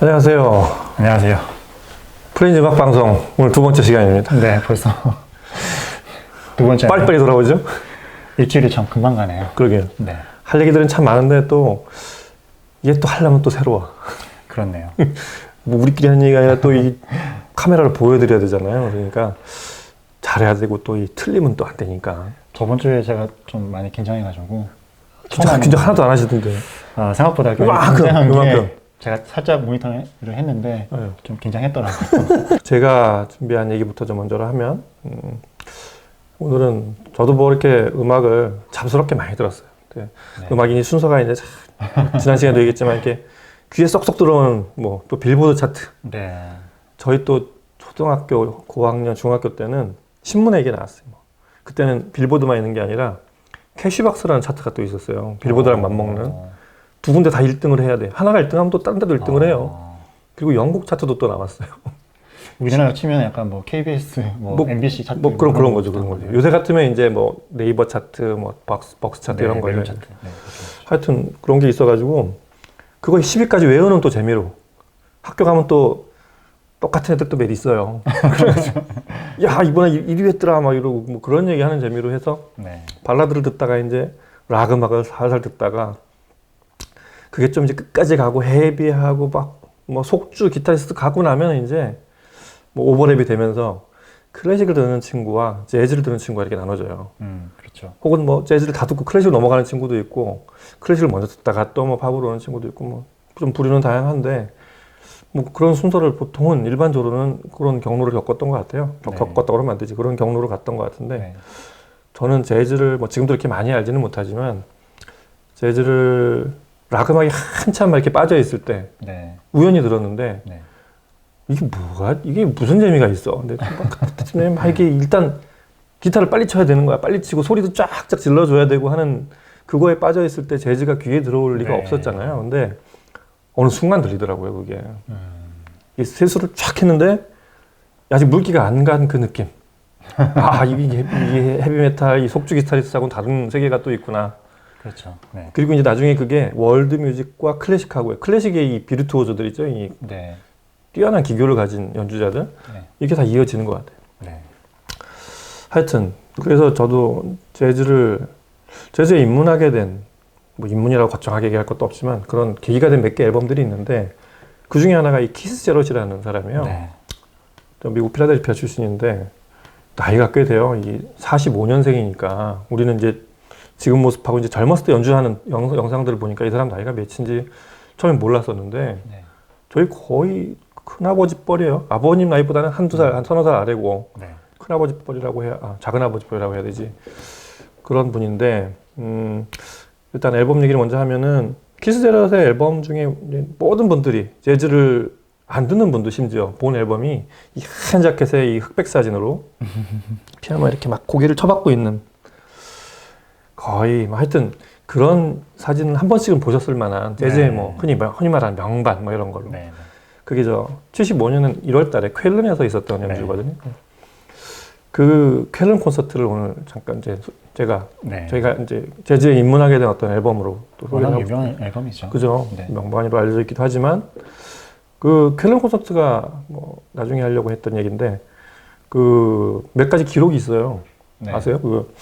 안녕하세요. 안녕하세요. 프렌즈 음악 방송 오늘 두 번째 시간입니다. 네, 벌써 두 번째. 빨리빨리 돌아오죠? 일주일이 참 금방 가네요. 그러게요. 네, 할 얘기들은 참 많은데 또 이게 또 하려면 또 새로워. 그렇네요. 뭐 우리끼리 하는 얘기가 아니라 또 이 카메라를 보여드려야 되잖아요. 그러니까 잘해야 되고 또 이 틀리면 또 안 되니까. 저번 주에 제가 좀 많이 긴장해가지고 처음 진짜 하나도 안 하시던데. 아, 생각보다 그 긴장한 게 이만큼. 제가 살짝 모니터를 했는데 네. 좀 긴장했더라고요. 제가 준비한 얘기부터 좀 먼저 하면 음, 오늘은 저도 뭐 이렇게 음악을 잡스럽게 많이 들었어요. 네. 네. 음악이 순서가 이제 참 지난 시간에도 얘기했지만 이렇게 귀에 쏙쏙 들어오는 뭐 또 빌보드 차트 네, 저희 또 초등학교 고학년 중학교 때는 신문에 이게 나왔어요. 뭐. 그때는 빌보드만 있는 게 아니라 캐시박스라는 차트가 또 있었어요. 빌보드랑 맞먹는 어, 두 군데 다 1등을 해야 돼. 하나가 1등하면 또 다른 데도 1등을 해요. 어, 그리고 영국 차트도 또 나왔어요. 우리나라 치면 약간 뭐 KBS, 뭐, 뭐, MBC 차트 뭐 그런 그런 거죠, 그런 거죠. 요새 같으면 이제 뭐 네이버 차트, 뭐 박스 박스 차트 네, 이런 거예요. 차트. 네, 그렇죠. 하여튼 그런 게 있어가지고 그거 10위까지 외우는 또 재미로 학교 가면 또 똑같은 애들 또 매일 있어요. 그래서 야 이번에 1위 했더라 막 이러고 뭐 그런 얘기 하는 재미로 해서 네, 발라드를 듣다가 이제 락 음악을 살살 듣다가 그게 좀 이제 끝까지 가고 헤비하고 막 뭐 속주 기타리스트 가고 나면 이제 뭐 오버랩이 되면서 클래식을 듣는 친구와 재즈를 듣는 친구가 이렇게 나눠져요. 음, 그렇죠. 혹은 뭐 재즈를 다 듣고 클래식으로 넘어가는 친구도 있고 클래식을 먼저 듣다가 또 뭐 팝으로 오는 친구도 있고 뭐 좀 부류는 다양한데 뭐 그런 순서를 보통은 일반적으로는 그런 경로를 겪었던 것 같아요. 겪- 네. 겪었다고 그러면 안 되지. 그런 경로를 갔던 것 같은데 네. 저는 재즈를 뭐 지금도 이렇게 많이 알지는 못하지만 재즈를 락 음악이 한참 막 이렇게 빠져 있을 때 네, 우연히 들었는데 네. 이게 뭐가 이게 무슨 재미가 있어? 근데 막 이게 일단 기타를 빨리 쳐야 되는 거야. 빨리 치고 소리도 쫙쫙 질러줘야 되고 하는 그거에 빠져 있을 때 재즈가 귀에 들어올 리가 네. 없었잖아요. 근데 어느 순간 들리더라고요. 그게 음, 이 세수를 쫙 했는데 아직 물기가 안 간 그 느낌. 아 이게, 이게 헤비메탈 이 속주 기타리스트하고는 다른 세계가 또 있구나. 그렇죠. 네, 그리고 이제 나중에 그게 월드 뮤직과 클래식하고요. 클래식의 이 비르투오즈들 있죠. 이 네, 뛰어난 기교를 가진 연주자들 네, 이게 다 이어지는 것 같아요. 네. 하여튼 그래서 저도 재즈를 재즈에 입문하게 된 뭐 입문이라고 거창하게 얘기할 것도 없지만 그런 계기가 된 몇 개 앨범들이 있는데 그 중에 하나가 이 키스 제럿이라는 사람이에요. 네. 저 미국 필라델피아 출신인데 나이가 꽤 돼요. 이 45년생이니까 우리는 이제 지금 모습하고 이제 젊었을 때 연주하는 영, 영상들을 보니까 이 사람 나이가 몇인지 처음에 몰랐었는데 네. 저희 거의 큰아버지 뻘이에요. 아버님 나이보다는 한두 살, 한 서너 살 아래고 네. 큰아버지 뻘이라고 해야, 아, 작은아버지 뻘이라고 해야 되지. 그런 분인데, 음, 일단 앨범 얘기를 먼저 하면은, 키스제럿의 앨범 중에 모든 분들이, 재즈를 안 듣는 분도 심지어 본 앨범이 이 하얀 자켓에 이 흑백 사진으로 피아노 이렇게 막 고개를 쳐박고 있는 거의, 뭐 하여튼 그런 사진은 한 번씩은 보셨을 만한 재즈의 네. 뭐 흔히, 말- 흔히 말하는 명반 뭐 이런 걸로. 네. 네. 그게 저 75년은 1월 달에 쾰른에서 있었던 네. 연주거든요. 그 쾰른 콘서트를 오늘 잠깐 이제 소- 제가 네. 저희가 이제 재즈에 입문하게 된 어떤 앨범으로 또 소개를 워낙 하고 유명한 앨범이죠. 그죠 네. 명반으로 알려져 있기도 하지만 그 쾰른 콘서트가 뭐 나중에 하려고 했던 얘기인데 그 몇 가지 기록이 있어요. 네. 아세요? 그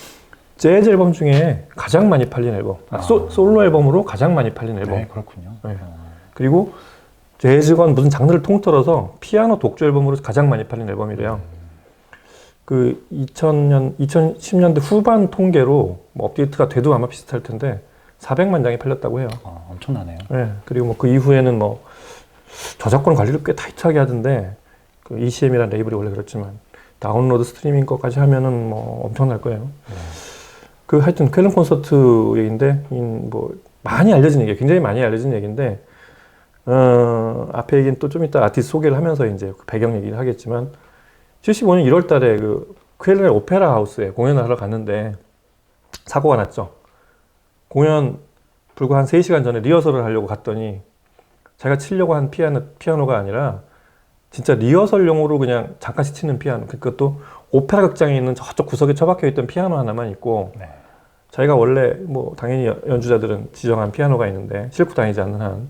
재즈 앨범 중에 가장 많이 팔린 앨범, 아, 아. 소, 솔로 앨범으로 가장 많이 팔린 앨범. 네, 그렇군요. 네. 어, 그리고 재즈건 무슨 장르를 통틀어서 피아노 독주 앨범으로 가장 많이 팔린 앨범이래요. 그 2000년, 2010년대 후반 통계로 뭐 업데이트가 돼도 아마 비슷할 텐데 400만 장이 팔렸다고 해요. 어, 엄청나네요. 네. 그리고 뭐 그 이후에는 뭐 저작권 관리를 꽤 타이트하게 하던데 그 ECM이라는 레이블이 원래 그렇지만 다운로드 스트리밍 것까지 하면은 뭐 엄청날 거예요. 네. 그 하여튼 쾰른 콘서트 얘기인데 이뭐 많이 알려진 얘기예요. 굉장히 많이 알려진 얘기인데 어, 앞에 얘기는 또 좀 이따 아티스트 소개를 하면서 이제 그 배경 얘기를 하겠지만 75년 1월 달에 그 쾰른의 오페라 하우스에 공연을 하러 갔는데 사고가 났죠. 공연 불과 한 3시간 전에 리허설을 하려고 갔더니 자기가 치려고 한 피아노, 피아노가 아니라 진짜 리허설용으로 그냥 잠깐씩 치는 피아노. 그것도 오페라 극장에 있는 저쪽 구석에 처박혀 있던 피아노 하나만 있고 네. 자기가 원래 뭐 당연히 연- 연주자들은 지정한 피아노가 있는데 싣고 다니지 않는 한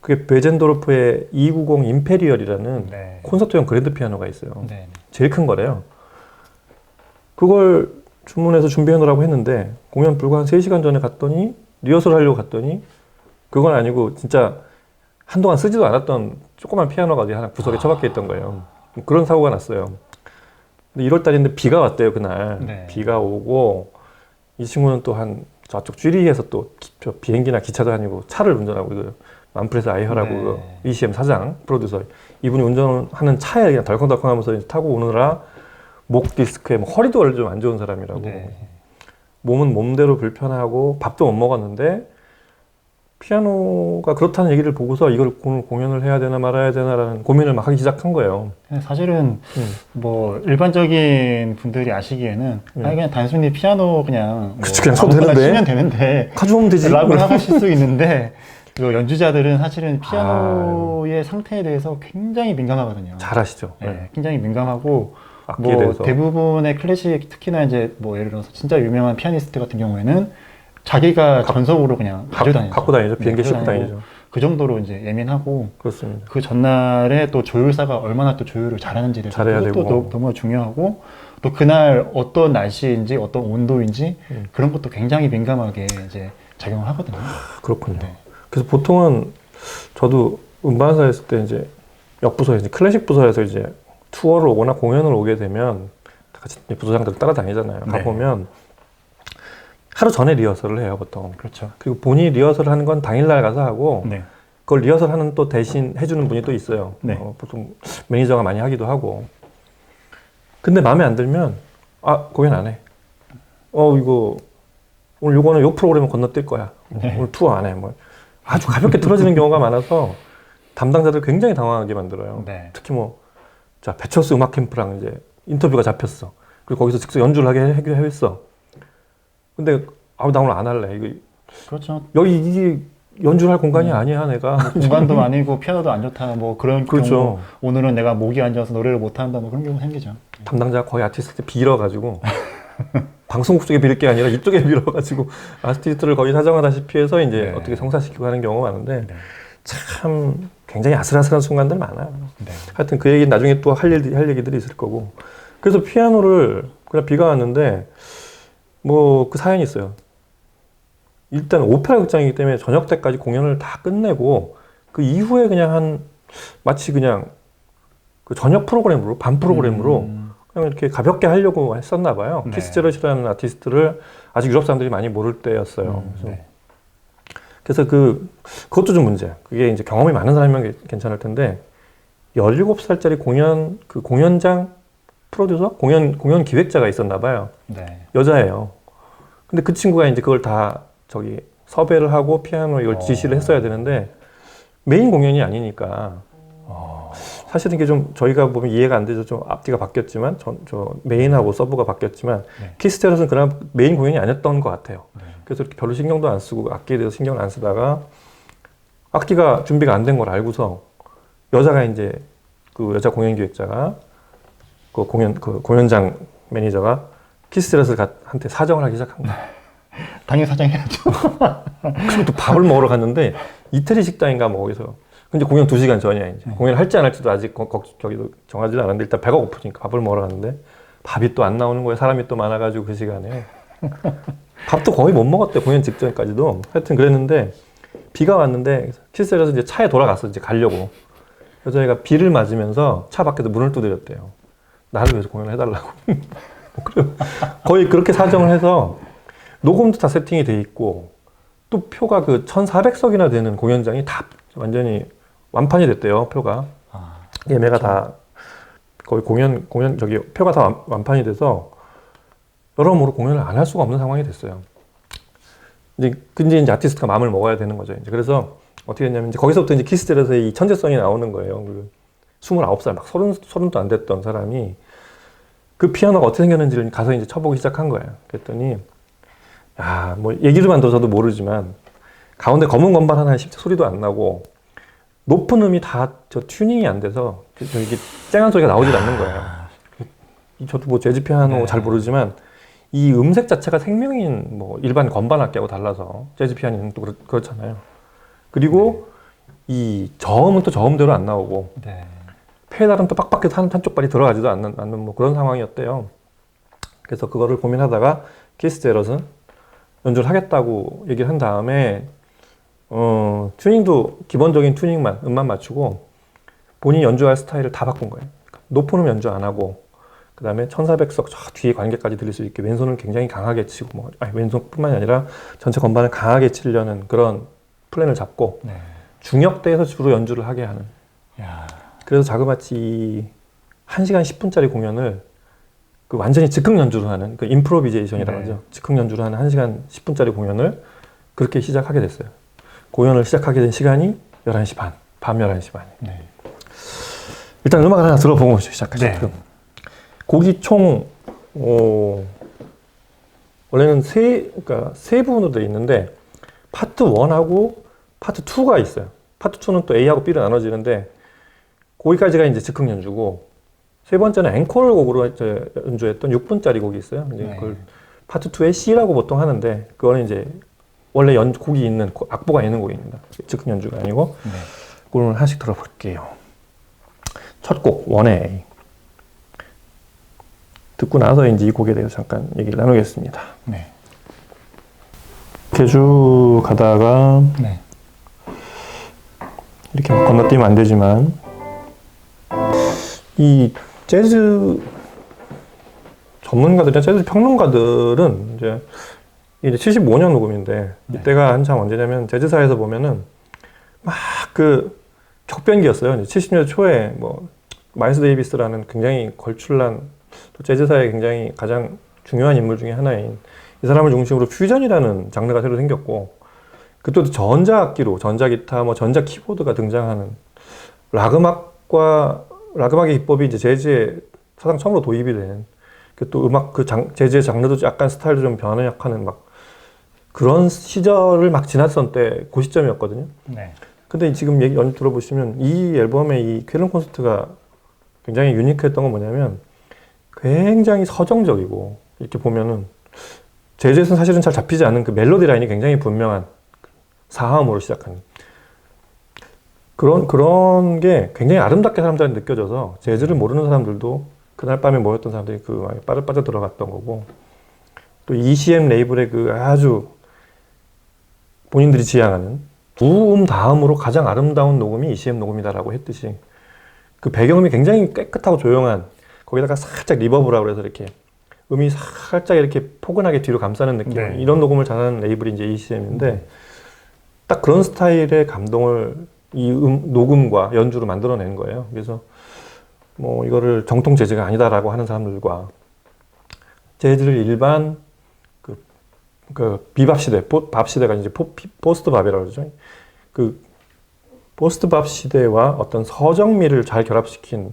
그게 베젠도르프의 290 임페리얼이라는 네. 콘서트용 그랜드 피아노가 있어요. 네. 제일 큰 거래요. 그걸 주문해서 준비해 놓으라고 했는데 공연 불과 한 3시간 전에 갔더니 리허설 하려고 갔더니 그건 아니고 진짜 한동안 쓰지도 않았던 조그만 피아노가 어디 하나 구석에 처박혀 있던 거예요. 그런 사고가 났어요. 근데 1월 달인데 비가 왔대요, 그날. 네. 비가 오고 이 친구는 또 한 저쪽 쥐리히에서 또 기- 저 비행기나 기차도 아니고 차를 운전하고 그 만프레스 아이허라고 네. 그 ECM 사장 프로듀서 이분이 운전하는 차에 그냥 덜컹덜컹 하면서 이제 타고 오느라 목 디스크에 뭐 허리도 원래 좀 안 좋은 사람이라고 네. 몸은 몸대로 불편하고 밥도 못 먹었는데 피아노가 그렇다는 얘기를 보고서 이걸 공연을 해야 되나 말아야 되나라는 고민을 막 하기 시작한 거예요. 근데 사실은 음. 뭐 일반적인 분들이 아시기에는 음. 아니 그냥 단순히 피아노 그냥 뭐 그치, 그냥 쳐도 되는데. 치면 되는데 가져오면 되지. 라고 생각하실 수 있는데 그 연주자들은 사실은 아. 피아노의 상태에 대해서 굉장히 민감하거든요. 잘하시죠. 네, 네. 굉장히 민감하고 뭐 대해서. 대부분의 클래식 특히나 이제 뭐 예를 들어서 진짜 유명한 피아니스트 같은 경우에는 자기가 전속으로 그냥 가- 가져다니죠. 갖고 다니죠. 비행기 네, 싣고 다니죠. 그 정도로 이제 예민하고 그렇습니다. 그 전날에 또 조율사가 얼마나 또 조율을 잘하는지에 대해서 잘해야 그것도 되고. 너- 너무 중요하고 또 그날 어떤 날씨인지 어떤 온도인지 음. 그런 것도 굉장히 민감하게 이제 작용을 하거든요. 그렇군요. 네. 그래서 보통은 저도 음반사 했을 때 이제 옆 부서에 이제 클래식 부서에서 이제 투어를 오거나 공연을 오게 되면 같이 부서장들 따라다니잖아요. 네. 가보면 하루 전에 리허설을 해요, 보통. 그렇죠. 그리고 본인이 리허설을 하는 건 당일날 가서 하고 네. 그걸 리허설 하는 또 대신 해주는 분이 또 있어요. 네. 어, 보통 매니저가 많이 하기도 하고. 근데 마음에 안 들면, 아, 공연 안 해. 어, 이거, 오늘 요거는 요 프로그램은 건너뛸 거야. 네. 오늘 투어 안 해. 뭐. 아주 가볍게 틀어지는 경우가 많아서 담당자들 굉장히 당황하게 만들어요. 네. 특히 뭐, 자, 배철수 음악 캠프랑 이제 인터뷰가 잡혔어. 그리고 거기서 직접 연주를 하게 해- 했어. 근데, 아, 나 오늘 안 할래. 이거, 그렇죠. 여기 이게 연주를 할 공간이 음. 아니야, 내가. 공간도 아니고 피아노도 안 좋다. 뭐 그런 그렇죠. 경우 오늘은 내가 목이 안 좋아서 노래를 못 한다. 뭐 그런 경우 생기죠. 담당자가 거의 아티스트 빌어가지고 방송국 쪽에 빌을 게 아니라 이쪽에 빌어가지고 아티스트를 거의 사정하다시피 해서 이제 네. 어떻게 성사시키고 하는 경우가 많은데 네. 참 굉장히 아슬아슬한 순간들 많아요. 네. 하여튼 그 얘기 나중에 또할 일, 할 얘기들이 있을 거고. 그래서 피아노를 그냥 비가 왔는데 뭐 그 사연이 있어요. 일단 오페라 극장이기 때문에 저녁 때까지 공연을 다 끝내고 그 이후에 그냥 한 마치 그냥 그 저녁 프로그램으로 밤 프로그램으로 음, 그냥 이렇게 가볍게 하려고 했었나 봐요. 네. 키스 제럿이라는 아티스트를 아직 유럽 사람들이 많이 모를 때였어요. 음, 그래서, 네. 그래서 그 그것도 좀 문제. 그게 이제 경험이 많은 사람이면 게- 괜찮을 텐데 17살짜리 공연 그 공연장 프로듀서 공연 공연 기획자가 있었나 봐요. 네. 여자예요. 근데 그 친구가 이제 그걸 다 저기 섭외를 하고 피아노 이걸 어. 지시를 했어야 되는데 메인 공연이 아니니까 어, 사실은 이게 좀 저희가 보면 이해가 안 되죠. 좀 앞뒤가 바뀌었지만 저, 저 메인하고 서브가 바뀌었지만 네. 키스테럿은 그날 메인 공연이 아니었던 것 같아요. 네. 그래서 별로 신경도 안 쓰고 악기에 대해서 신경을 안 쓰다가 악기가 준비가 안 된 걸 알고서 여자가 이제 그 여자 공연 기획자가 그 공연 그 공연장 매니저가 키스테럿을 가- 한테 사정을 하기 시작한 거예요. 당연히 사장해야죠. 그리고 또 밥을 먹으러 갔는데 이태리 식당인가 뭐 거기서. 근데 공연 2시간 전이야 이제. 네. 공연을 할지 안 할지도 아직 거, 거, 저기도 정하지 않았는데 일단 배가 고프니까 밥을 먹으러 갔는데 밥이 또 안 나오는 거예요 사람이 또 많아 가지고 그 시간에. 밥도 거의 못 먹었대 공연 직전까지도. 하여튼 그랬는데 비가 왔는데 키스에서 이제 차에 돌아갔어 이제 가려고. 여자애가 비를 맞으면서 차 밖에서 문을 두드렸대요 나를 위해서 공연을 해달라고 뭐. 거의 그렇게 사정을 해서 녹음도 다 세팅이 돼 있고 또 표가 그 1,400석이나 되는 공연장이 다 완전히 완판이 됐대요, 표가. 아, 예매가 다 거의 공연 공연 저기 표가 다 완, 완판이 돼서 여러모로 공연을 안 할 수가 없는 상황이 됐어요. 이제 근데 이제 아티스트가 마음을 먹어야 되는 거죠. 이제 그래서 어떻게 했냐면 이제 거기서부터 이제 키스텔에서 이 천재성이 나오는 거예요. 그 29살 막 서른 서른도 안 됐던 사람이 그 피아노가 어떻게 생겼는지를 가서 이제 쳐보기 시작한 거예요. 그랬더니 야, 뭐 얘기로만 들어서도 모르지만 가운데 검은 건반 하나에 실제 소리도 안 나고 높은 음이 다 저 튜닝이 안 돼서 그- 저 이게 쨍한 소리가 나오질 않는 거예요. 이 저도 뭐 재즈 피아노 네. 잘 모르지만 이 음색 자체가 생명인 뭐 일반 건반 악기하고 달라서 재즈 피아노는 또 그렇, 잖아요 그리고 이 저음은 또 저음대로 안 나오고 네. 페달은 또 빡빡해서 한, 한쪽 발이 들어가지도 않는, 않는 뭐 그런 상황이었대요. 그래서 그거를 고민하다가 키스 제럿은 연주를 하겠다고 얘기를 한 다음에 어, 튜닝도 기본적인 튜닝만 음만 맞추고 본인이 연주할 스타일을 다 바꾼 거예요. 그러니까 높은 음 연주 안 하고 그 다음에 1400석 저 뒤에 관계까지 들릴 수 있게 왼손을 굉장히 강하게 치고 뭐 아니, 왼손뿐만이 아니라 전체 건반을 강하게 치려는 그런 플랜을 잡고 네. 중역대에서 주로 연주를 하게 하는 야. 그래서 자그마치 1시간 10분짜리 공연을 그 완전히 즉흥 연주를 하는 그 임프로비제이션이라고 네. 하죠. 즉흥 연주를 하는 1시간 10분짜리 공연을 그렇게 시작하게 됐어요. 공연을 시작하게 된 시간이 11시 반, 밤 11시 반. 네. 일단 음악을 하나 들어보고 시작하죠. 네. 곡이 총 어, 원래는 세 그러니까 세 부분으로 되어 있는데 파트 1하고 파트 2가 있어요. 파트 2는 또 A하고 B로 나눠지는데 거기까지가 이제 즉흥 연주고 세 번째는 앵콜 곡으로 연주했던 6분짜리 곡이 있어요. 이제 네. 그걸 파트 2의 C라고 보통 하는데 그거는 이제 원래 연 곡이 있는 고- 악보가 있는 곡입니다. 즉흥 연주가 아니고 네. 그걸 하나씩 들어볼게요. 첫 곡, 원의. 듣고 나서 이제 이 곡에 대해서 잠깐 얘기를 나누겠습니다. 네. 제주 가다가 네. 이렇게 막 건너뛰면 안 되지만 이 재즈 전문가들이나 재즈 평론가들은 이제 이제 75년 녹음인데 네. 이때가 한참 언제냐면 재즈사에서 보면은 막그 격변기였어요. 이제 70년대 초에 뭐 마일스 데이비스라는 굉장히 걸출난 또 재즈사의 굉장히 가장 중요한 인물 중에 하나인 이 사람을 중심으로 퓨전이라는 장르가 새로 생겼고 그때도 전자악기로 전자기타, 뭐 전자 키보드가 등장하는 락 음악 과락 음악의 기법이 이제 재즈에 사상 처음으로 도입이 된그또 음악 그 장, 재즈의 장르도 약간 스타일도 좀 변화약하는 막 그런 시절을 막 지났던 때 그 시점이었거든요. 네. 근데 지금 얘기 연주 들어보시면 이 앨범의 이 퀼런 콘서트가 굉장히 유니크했던 건 뭐냐면 굉장히 서정적이고 이렇게 보면은 재즈에서는 사실은 잘 잡히지 않는 그 멜로디 라인이 굉장히 분명한 사음으로 시작하는 그런 그런 게 굉장히 아름답게 사람들한테 느껴져서 재즈를 모르는 사람들도 그날 밤에 모였던 사람들이 그 빠져 빠져 들어갔던 거고 또 ECM 레이블의 그 아주 본인들이 지향하는 부음 다음으로 가장 아름다운 녹음이 ECM 녹음이다라고 했듯이 그 배경음이 굉장히 깨끗하고 조용한 거기다가 살짝 리버브라고 해서 이렇게 음이 살짝 이렇게 포근하게 뒤로 감싸는 느낌 네. 이런 녹음을 잘하는 레이블이 이제 ECM인데 딱 그런 스타일의 감동을 이 음, 녹음과 연주로 만들어낸 거예요. 그래서 뭐 이거를 정통 재즈가 아니다라고 하는 사람들과 재즈를 일반 그, 그 비밥 시대, 포- 밥 시대가 이제 포, 피- 포스트 밥이라고 그러죠. 그 포스트 밥 시대와 어떤 서정미를 잘 결합시킨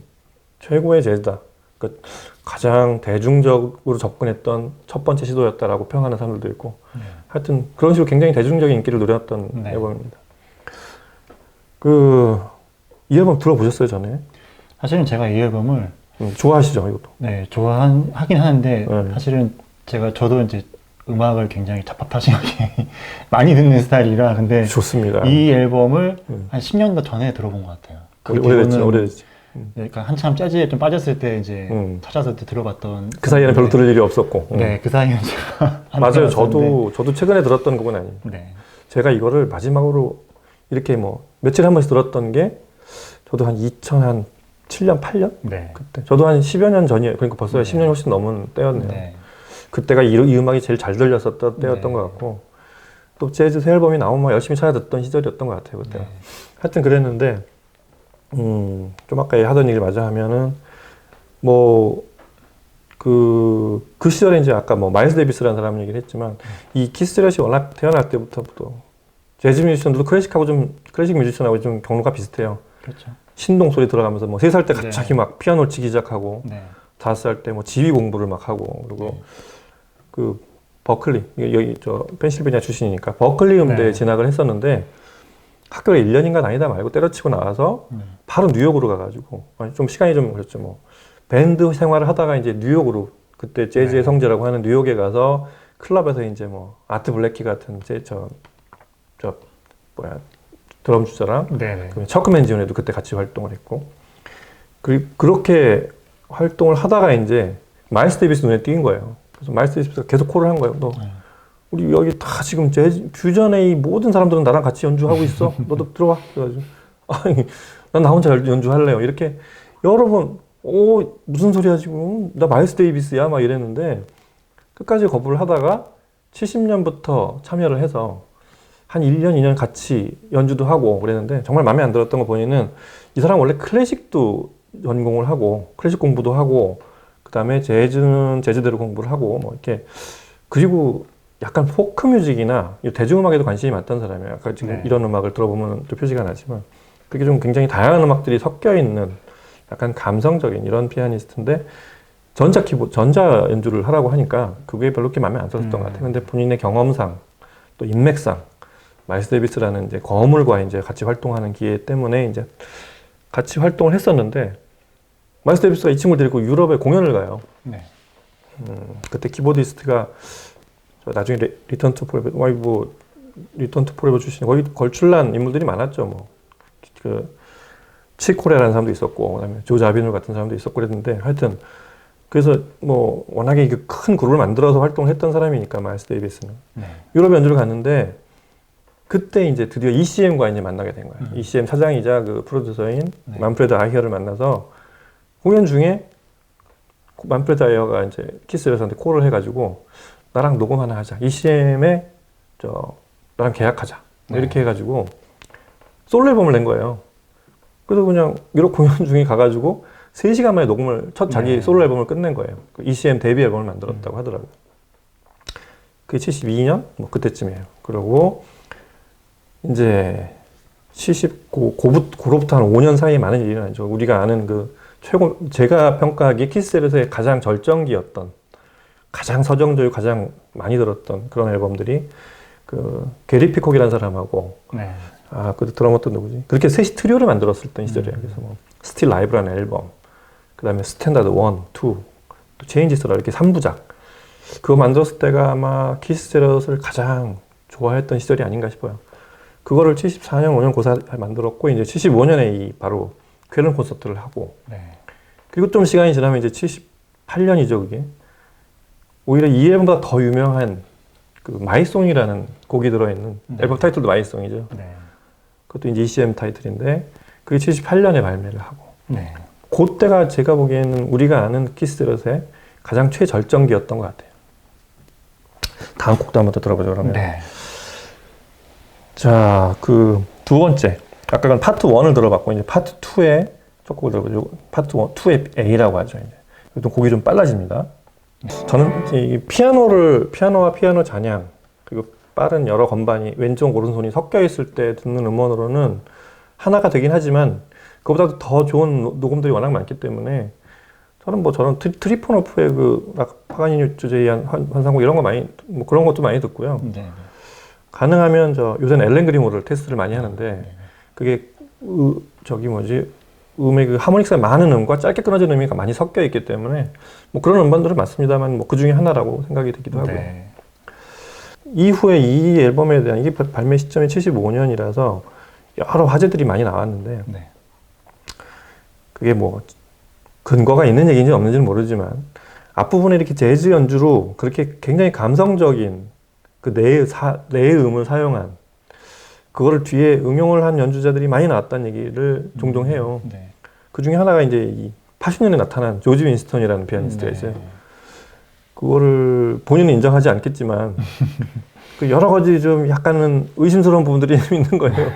최고의 재즈다. 그 가장 대중적으로 접근했던 첫 번째 시도였다라고 평하는 사람들도 있고 네. 하여튼 그런 식으로 굉장히 대중적인 인기를 누렸던 네. 앨범입니다. 그 이 앨범 들어보셨어요 전에? 사실은 제가 이 앨범을 음, 좋아하시죠 이것도? 네, 좋아하긴 하는데 네. 사실은 제가 저도 이제 음악을 굉장히 잡합하심하게 많이 듣는 스타일이라 근데 좋습니다. 이 앨범을 음. 한 10년도 전에 들어본 것 같아요. 그 오래- 오래됐지, 뒤로는 오래됐지. 그러니까 한참 재즈에 좀 빠졌을 때 이제 음. 찾아서 때 들어봤던 그 사이에는 별로 네. 들을 일이 없었고. 음. 네, 그 사이는 제가 안 맞아요. 들어봤었는데. 저도 저도 최근에 들었던 곡은 아니에요. 네, 제가 이거를 마지막으로 이렇게 뭐 며칠에 한 번씩 들었던 게 저도 한 2007년, 8년 네, 그때 저도 한 10여 년 전이에요. 그러니까 벌써 네. 10년이 훨씬 넘은 때였네요. 네, 그때가 이, 이 음악이 제일 잘 들렸었던 때였던 네. 것 같고 또 재즈 새 앨범이 나오면 열심히 찾아 듣던 시절이었던 것 같아요 그때. 네. 하여튼 그랬는데 음, 좀 아까 하던 얘기를 마저 하면은 뭐 그, 그 시절에 이제 아까 뭐 마일스 데이비스라는 사람 얘기를 했지만 이 키스트렛이 워낙 태어날 때부터부터 재즈 뮤지션들도 클래식하고 좀 클래식 뮤지션하고 좀 경로가 비슷해요. 그렇죠. 신동 소리 들어가면서 뭐 세 살때 네. 갑자기 막 피아노를 치기 시작하고 네, 다섯 살 때 뭐 지휘 공부를 막 하고 그리고 네. 그 버클리 여기 저 펜실베니아 출신이니까 버클리 음대에 네. 진학을 했었는데 학교를 1년인가 다니다 말고 때려치고 나와서 네. 바로 뉴욕으로 가가지고 좀 시간이 좀 걸렸죠 뭐 밴드 생활을 하다가 이제 뉴욕으로 그때 재즈의 네. 성지라고 하는 뉴욕에 가서 클럽에서 이제 뭐 아트 블랙키 같은 제 저 저 뭐야 드럼 주자랑 네네. 그다음에 처크맨 지원에도 그때 같이 활동을 했고 그, 그렇게 활동을 하다가 이제 마일스 데이비스 눈에 띈 거예요. 그래서 마일스 데이비스가 계속 콜을 한 거예요. 너 네. 우리 여기 다 지금 재즈 퓨전의 이 모든 사람들은 나랑 같이 연주하고 있어. 너도 들어와. 그래가지고 아니 난 나 혼자 연주할래요. 이렇게 여러 번 오, 무슨 소리야 지금? 나 마일스 데이비스야 막 이랬는데 끝까지 거부를 하다가 70년부터 참여를 해서 한 1년, 2년 같이 연주도 하고 그랬는데 정말 마음에 안 들었던 거 보니는 이 사람 원래 클래식도 전공을 하고 클래식 공부도 하고 그다음에 재즈는 재즈대로 공부를 하고 뭐 이렇게 그리고 약간 포크 뮤직이나 이 대중음악에도 관심이 많던 사람이에요. 아까 지금 네. 이런 음악을 들어보면 또 표시가 나지만 그게 좀 굉장히 다양한 음악들이 섞여 있는 약간 감성적인 이런 피아니스트인데 전자 키보드, 전자 연주를 하라고 하니까 그게 별로 그렇게 마음에 안 들었던 음. 것 같아요. 근데 본인의 경험상 또 인맥상 마일스 데이비스라는 이제 거물과 이제 같이 활동하는 기회 때문에 이제 같이 활동을 했었는데 마일스 데이비스가 이 친구를 데리고 유럽에 공연을 가요. 네. 음, 그때 키보디스트가 저 나중에 레, 리턴 투 포레버 와이 뭐 리턴 투 포레버 출신 거기 걸출난 인물들이 많았죠 뭐그 치코레라는 사람도 있었고 그다음에 조 자비누 같은 사람도 있었고 그랬는데 하여튼 그래서 뭐 워낙에 이큰 그룹을 만들어서 활동했던 사람이니까 마일스 데이비스는 네. 유럽 연주를 갔는데 그때 이제 드디어 ECM과 이제 만나게 된 거예요. 음. ECM 사장이자 그 프로듀서인 네. 만프레드 아이어를 만나서 공연 중에 만프레드 아이어가 이제 키스레스한테 콜을 해가지고 나랑 녹음 하나 하자. ECM에 저 나랑 계약하자. 뭐 네. 이렇게 해가지고 솔로 앨범을 낸 거예요. 그래서 그냥 유럽 공연 중에 가가지고 3시간 만에 녹음을 첫 자기 네. 솔로 앨범을 끝낸 거예요. 그 ECM 데뷔 앨범을 만들었다고 하더라고요. 그게 72년 뭐 그때쯤이에요. 그리고 이제 79 고부, 고로부터 한 5년 사이에 많은 일이 일어나죠. 우리가 아는 그 최고 제가 평가하기에 키스레스의 가장 절정기였던 가장 서정적이고 가장 많이 들었던 그런 앨범들이 그 게리 피콕이라는 사람하고 네. 아, 그 드러머 또 누구지? 그렇게 셋이 트리오를 만들었을 때 시절이에요. 음. 그래서 뭐 스틸 라이브라는 앨범, 그 다음에 스탠다드 1, 2, 또 체인지스라 이렇게 3부작. 그거 만들었을 때가 아마 키스제럿을 가장 좋아했던 시절이 아닌가 싶어요. 그거를 74년, 5년 고사 만들었고 이제 75년에 이 바로 쾌른 콘서트를 하고 네. 그리고 좀 시간이 지나면 이제 78년이죠, 그게. 오히려 이 앨범보다 더 유명한 그 마이송이라는 곡이 들어있는 네. 앨범 타이틀도 마이송이죠. 네. 그것도 이제 ECM 타이틀인데 그게 78년에 발매를 하고 네. 그때가 제가 보기에는 우리가 아는 키스드럿의 가장 최절정기였던 것 같아요. 다음 곡도 한번 더 들어보죠 그러면. 네. 자, 그 두 번째 아까 건 파트 1을 들어봤고 이제 파트 2의 첫 곡을 들어보죠. 파트 1, 2의 A라고 하죠. 이제 또 곡이 좀 빨라집니다. 저는 이 피아노를 피아노와 피아노 잔향 그리고 빠른 여러 건반이 왼쪽 오른손이 섞여 있을 때 듣는 음원으로는 하나가 되긴 하지만 그보다도 더 좋은 노- 녹음들이 워낙 많기 때문에 저는 뭐 저는 트, 트리포노프의 그 락- 파가니니 주제에 의한 환- 환상곡 이런 거 많이 뭐 그런 것도 많이 듣고요. 네. 가능하면 저 요새는 엘렌 그리모를 테스트를 많이 하는데 그게 으, 저기 뭐지 음의 그 하모닉스가 많은 음과 짧게 끊어진 음이 많이 섞여 있기 때문에 뭐 그런 음반들은 많습니다만 뭐 그 중에 하나라고 생각이 되기도 하고요. 네. 이후에 이 앨범에 대한 이게 발- 발매 시점이 75년이라서 여러 화제들이 많이 나왔는데 네. 그게 뭐 근거가 있는 얘기인지 없는지는 모르지만 앞부분에 이렇게 재즈 연주로 그렇게 굉장히 감성적인 그 내, 사, 내 음을 사용한 그거를 뒤에 응용을 한 연주자들이 많이 나왔다는 얘기를 종종 해요. 네. 그 중에 하나가 이제 이 80년에 나타난 조지 윈스턴이라는 피아니스트가 네. 있어요. 그거를 본인은 인정하지 않겠지만 그 여러 가지 좀 약간은 의심스러운 부분들이 있는 거예요.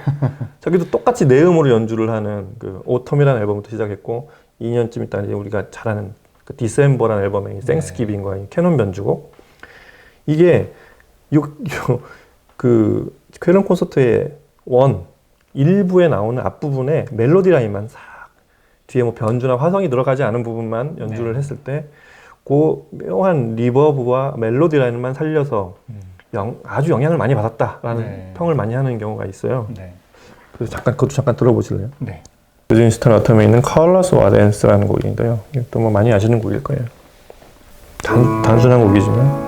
자기도 똑같이 내 음으로 연주를 하는 그 오텀이라는 앨범부터 시작했고 2년쯤 있다 이제 우리가 잘 아는 그 디셈버라는 앨범의 땡스기빙과 이 캐논 변주곡 이게 요, 요, 그 쾌런 콘서트의 원 일부에 나오는 앞부분에 멜로디 라인만 싹 뒤에 뭐 변주나 화성이 들어가지 않은 부분만 연주를 네. 했을 때 그 묘한 리버브와 멜로디 라인만 살려서 음. 영- 아주 영향을 많이 받았다라는 네. 평을 많이 하는 경우가 있어요. 네. 그래서 잠깐 그것도 잠깐 들어보실래요? 네. 조진 스턴 어텀에 있는 Colors of Dance라는 곡인데요. 이것도 뭐 많이 아시는 곡일 거예요. 단, 단순한 곡이지만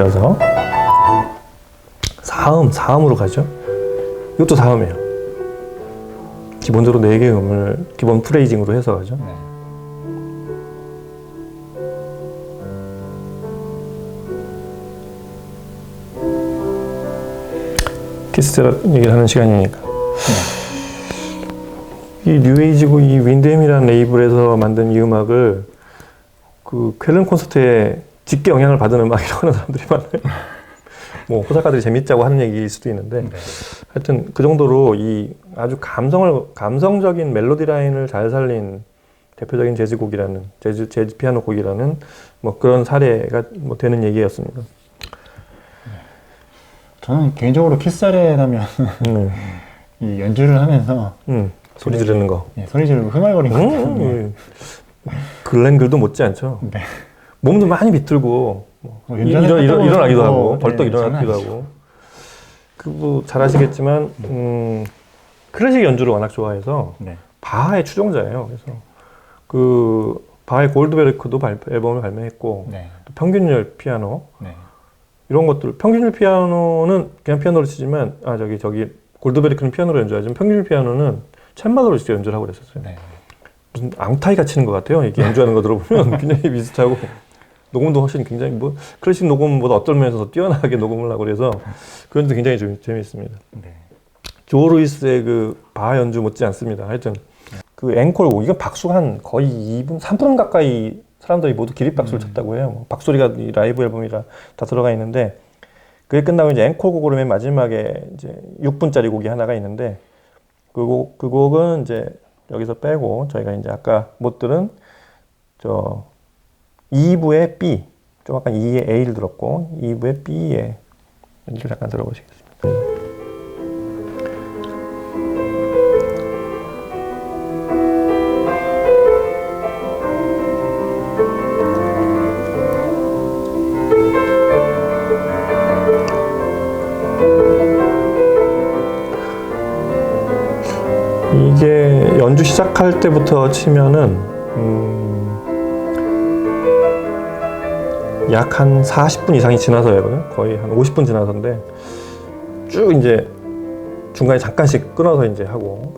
이어서 사음, 사음으로 가죠. 이것도 사음이에요. 기본적으로 네 개의 음을 기본 프레이징으로 해서 가죠. 네. 키스테라 얘기를 하는 시간이니까. 이 뉴에이지고 이 윈드햄이라는 레이블에서 만든 이 음악을 그 쾰른 콘서트에 직계 영향을 받은 음악이라고 하는 사람들이 많아요. 뭐 호사가들이 재밌자고 하는 얘기일 수도 있는데 네. 하여튼 그 정도로 이 아주 감성을 감성적인 멜로디 라인을 잘 살린 대표적인 재즈곡이라는 재즈 재즈 피아노 곡이라는 뭐 그런 사례가 뭐 되는 얘기였습니다. 저는 개인적으로 키스자리에 하면 음, 이 연주를 하면서 음, 소리 지르는 거. 예, 소리 지르고 것 같아요. 음, 글렌글도 못지 않죠. 네. 몸도 많이 비틀고 뭐뭐 일- 연전에 일어, 일어, 떴다고 일어나기도 하고 네, 벌떡 일어나기도 장난 하고 그뭐 잘 아시겠지만 음, 클래식 연주를 워낙 좋아해서 네. 바하의 추종자예요. 그래서 그 바하의 골드베르크도 발- 앨범을 발매했고 네. 또 평균율 피아노 네. 이런 것들 평균율 피아노는 그냥 피아노를 치지만 아 저기 저기 골드베르크는 피아노로 연주하지만 평균율 피아노는 챔바로를 직접 연주를 하고 그랬었어요. 네. 무슨 앙타이가 치는 것 같아요. 이게 연주하는 거 들어보면 굉장히 비슷하고 녹음도 훨씬 굉장히 뭐 클래식 녹음보다 어떤 면에서 더 뛰어나게 녹음을 하고 그래서 그런 데 굉장히 좀 재미있습니다. 네. 조 루이스의 그 바하 연주 못지 않습니다. 하여튼 그 앵콜곡 이건 박수가 한 거의 2분 3분 가까이 사람들이 모두 기립 박수를 쳤다고 해요. 뭐 박소리가 이 라이브 앨범이라 다 들어가 있는데 그게 끝나고 이제 앵콜곡으로 맨 마지막에 이제 6분짜리 곡이 하나가 있는데 그 곡 그 곡은 이제 여기서 빼고 저희가 이제 아까 못 들은 저 2부의 B 좀 아까 2의 A를 들었고 2부의 B의 연주를 잠깐 들어보시겠습니다. 이게 연주 시작할 때부터 치면은 음, 약 한 40분 이상이 지나서요. 거의 한 50분 지나서인데 쭉 이제 중간에 잠깐씩 끊어서 이제 하고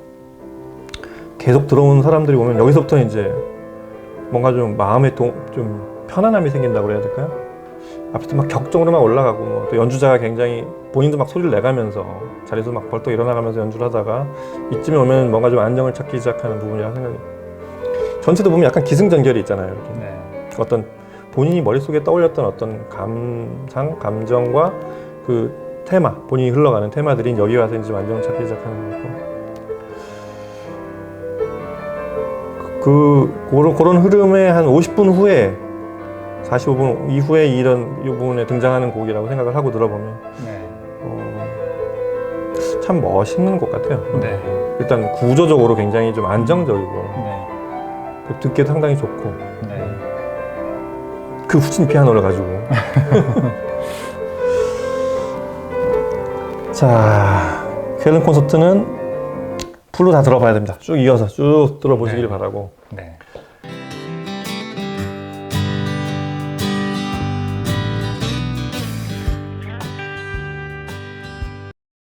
계속 들어온 사람들이 보면 여기서부터 이제 뭔가 좀 마음에 동, 좀 편안함이 생긴다고 그래야 될까요? 앞부터 막 격정으로 막 올라가고 뭐 또 연주자가 굉장히 본인도 막 소리를 내가면서 자리에서 막 벌떡 일어나가면서 연주를 하다가 이쯤에 오면 뭔가 좀 안정을 찾기 시작하는 부분이라 생각이 전체도 보면 약간 기승전결이 있잖아요. 이렇게. 네. 어떤 본인이 머릿속에 떠올렸던 어떤 감상, 감정과 그 테마, 본인이 흘러가는 테마들이 여기 와서 이제 좀 안정을 찾기 시작하는 거고. 그, 그런, 그런 흐름의 한 50분 후에 45분 이후에 이런 이 부분에 등장하는 곡이라고 생각을 하고 들어보면 네. 어, 참 멋있는 것 같아요. 네. 일단 구조적으로 굉장히 좀 안정적이고 네. 듣기도 상당히 좋고 네. 그 후진 피아노를 가지고. 자, 켈른 콘서트는 풀로 다 들어봐야 됩니다. 쭉 이어서 쭉 들어보시길 네. 바라고. 네.